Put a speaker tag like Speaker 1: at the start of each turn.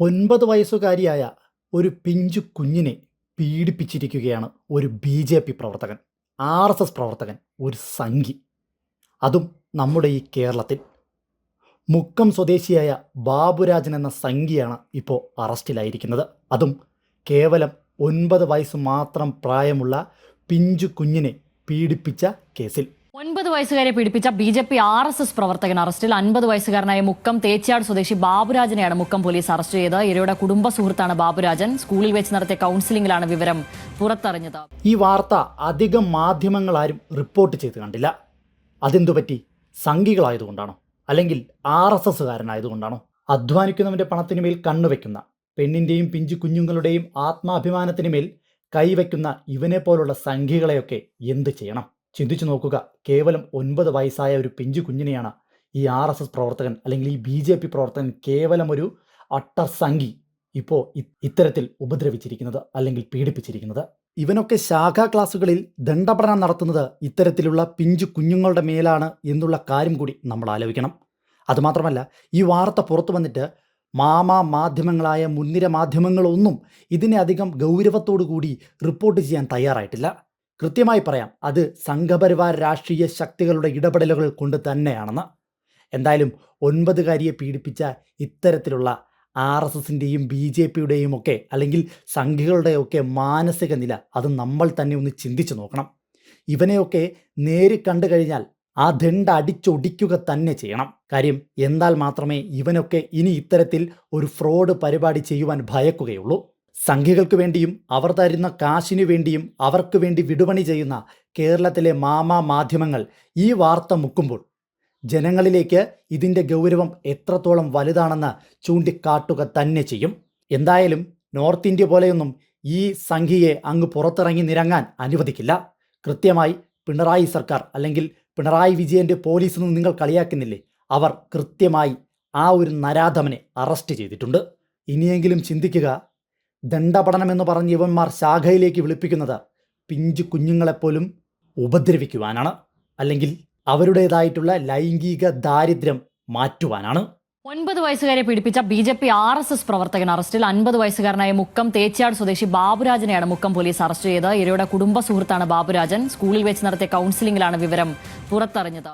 Speaker 1: ഒൻപത് വയസ്സുകാരിയായ ഒരു പിഞ്ചു കുഞ്ഞിനെ പീഡിപ്പിച്ചിരിക്കുകയാണ് ഒരു ബി ജെ പി പ്രവർത്തകൻ ആർ എസ് എസ് പ്രവർത്തകൻ ഒരു സംഘി. അതും നമ്മുടെ ഈ കേരളത്തിൽ. മുക്കം സ്വദേശിയായ ബാബുരാജൻ എന്ന സംഘിയാണ് ഇപ്പോൾ അറസ്റ്റിലായിരിക്കുന്നത്. അതും കേവലം ഒൻപത് വയസ്സ് മാത്രം പ്രായമുള്ള പിഞ്ചു കുഞ്ഞിനെ പീഡിപ്പിച്ച കേസിൽ.
Speaker 2: ഒൻപത് വയസ്സുകാരെ പീഡിപ്പിച്ച B J P R S S പ്രവർത്തകൻ അറസ്റ്റിൽ അൻപത് വയസ്സുകാരനായ മുക്കം തേച്ചിയാട് സ്വദേശി ബാബുരാജനെയാണ് മുക്കം പോലീസ് അറസ്റ്റ് ചെയ്തത്. ഇരയുടെ കുടുംബ സുഹൃത്താണ് ബാബുരാജൻ. സ്കൂളിൽ വെച്ച് നടത്തിയ കൗൺസിലിംഗിലാണ് വിവരം പുറത്തറിഞ്ഞത്.
Speaker 1: ഈ വാർത്ത അധികം മാധ്യമങ്ങളാരും റിപ്പോർട്ട് ചെയ്ത് കണ്ടില്ല. അതെന്തു പറ്റി? സംഘികളായതുകൊണ്ടാണോ? അല്ലെങ്കിൽ ആർ എസ് എസ്സുകാരനായതുകൊണ്ടാണോ? അധ്വാനിക്കുന്നവന്റെ പണത്തിന് മേൽ കണ്ണുവെക്കുന്ന പെണ്ണിന്റെയും പിഞ്ചു കുഞ്ഞുങ്ങളുടെയും ആത്മാഭിമാനത്തിന് മേൽ കൈവയ്ക്കുന്ന ഇവനെ പോലുള്ള സംഘികളെയൊക്കെ എന്ത് ചെയ്യണം? ചിന്തിച്ചു നോക്കുക. കേവലം ഒൻപത് വയസ്സായ ഒരു പിഞ്ചു കുഞ്ഞിനെയാണ് ഈ ആർ എസ് എസ് പ്രവർത്തകൻ അല്ലെങ്കിൽ ഈ ബി ജെ പി പ്രവർത്തകൻ കേവലം ഒരു അട്ടർ സംഘി ഇപ്പോൾ ഇത്തരത്തിൽ ഉപദ്രവിച്ചിരിക്കുന്നത് അല്ലെങ്കിൽ പീഡിപ്പിച്ചിരിക്കുന്നത്. ഇവനൊക്കെ ശാഖാ ക്ലാസ്സുകളിൽ ദണ്ഡപഠനം നടത്തുന്നത് ഇത്തരത്തിലുള്ള പിഞ്ചു കുഞ്ഞുങ്ങളുടെ മേലാണ് എന്നുള്ള കാര്യം കൂടി നമ്മൾ ആലോചിക്കണം. അതുമാത്രമല്ല ഈ വാർത്ത പുറത്തു വന്നിട്ട് മാമാ മാധ്യമങ്ങളായ മുൻനിര മാധ്യമങ്ങളൊന്നും ഇതിനെ അധികം ഗൗരവത്തോടു കൂടി റിപ്പോർട്ട് ചെയ്യാൻ തയ്യാറായിട്ടില്ല. കൃത്യമായി പറയാം അത് സംഘപരിവാർ രാഷ്ട്രീയ ശക്തികളുടെ ഇടപെടലുകൾ കൊണ്ട് തന്നെയാണെന്ന്. എന്തായാലും ഒൻപതുകാരിയെ പീഡിപ്പിച്ച ഇത്തരത്തിലുള്ള ആർ എസ് എസിന്റെയും ബി ജെ പിയുടെയും ഒക്കെ അല്ലെങ്കിൽ സംഘികളുടെയൊക്കെ മാനസിക നില അത് നമ്മൾ തന്നെ ഒന്ന് ചിന്തിച്ചു നോക്കണം. ഇവനെയൊക്കെ നേരി കണ്ടു കഴിഞ്ഞാൽ ആ ദണ്ട് അടിച്ചൊടിക്കുക തന്നെ ചെയ്യണം. കാര്യം എന്നാൽ മാത്രമേ ഇവനൊക്കെ ഇനി ഇത്തരത്തിൽ ഒരു ഫ്രോഡ് പരിപാടി ചെയ്യുവാൻ ഭയക്കുകയുള്ളൂ. സംഘികൾക്ക് വേണ്ടിയും അവർ തരുന്ന കാശിനു വേണ്ടിയും അവർക്ക് വേണ്ടി വിടുപണി ചെയ്യുന്ന കേരളത്തിലെ മാമാ മാധ്യമങ്ങൾ ഈ വാർത്ത മുക്കുമ്പോൾ ജനങ്ങളിലേക്ക് ഇതിന്റെ ഗൗരവം എത്രത്തോളം വലുതാണെന്ന് ചൂണ്ടിക്കാട്ടുക തന്നെ ചെയ്യും. എന്തായാലും നോർത്ത് ഇന്ത്യ പോലെയൊന്നും ഈ സംഖ്യയെ അങ്ങ് പുറത്തിറങ്ങി നിരങ്ങാൻ അനുവദിക്കില്ല. കൃത്യമായി പിണറായി സർക്കാർ അല്ലെങ്കിൽ പിണറായി വിജയന്റെ പോലീസ് നിന്ന് നിങ്ങൾ കളിയാക്കുന്നില്ലേ? അവർ കൃത്യമായി ആ ഒരു നരാധമനെ അറസ്റ്റ് ചെയ്തിട്ടുണ്ട്. ഇനിയെങ്കിലും ചിന്തിക്കുക ദണ്ഡപഠനമെന്ന് പറഞ്ഞ് ഇവന്മാർ ശാഖയിലേക്ക് വിളിപ്പിക്കുന്നത് പിഞ്ചു കുഞ്ഞുങ്ങളെപ്പോലും ഉപദ്രവിക്കുവാനാണ്. അല്ലെങ്കിൽ അവരുടേതായിട്ടുള്ള ലൈംഗിക ദാരിദ്ര്യം മാറ്റുവാനാണ്.
Speaker 2: ഒൻപത് വയസ്സുകാരെ പീഡിപ്പിച്ച B J P R S S പ്രവർത്തകൻ അറസ്റ്റിൽ അൻപത് വയസ്സുകാരനായ മുക്കം തേച്ചിയാട് സ്വദേശി ബാബുരാജനെയാണ് മുക്കം പോലീസ് അറസ്റ്റ് ചെയ്തത്. ഇരയുടെ കുടുംബ സുഹൃത്താണ് ബാബുരാജൻ. സ്കൂളിൽ വെച്ച് നടത്തിയ കൗൺസിലിംഗിലാണ് വിവരം പുറത്തറിഞ്ഞത്.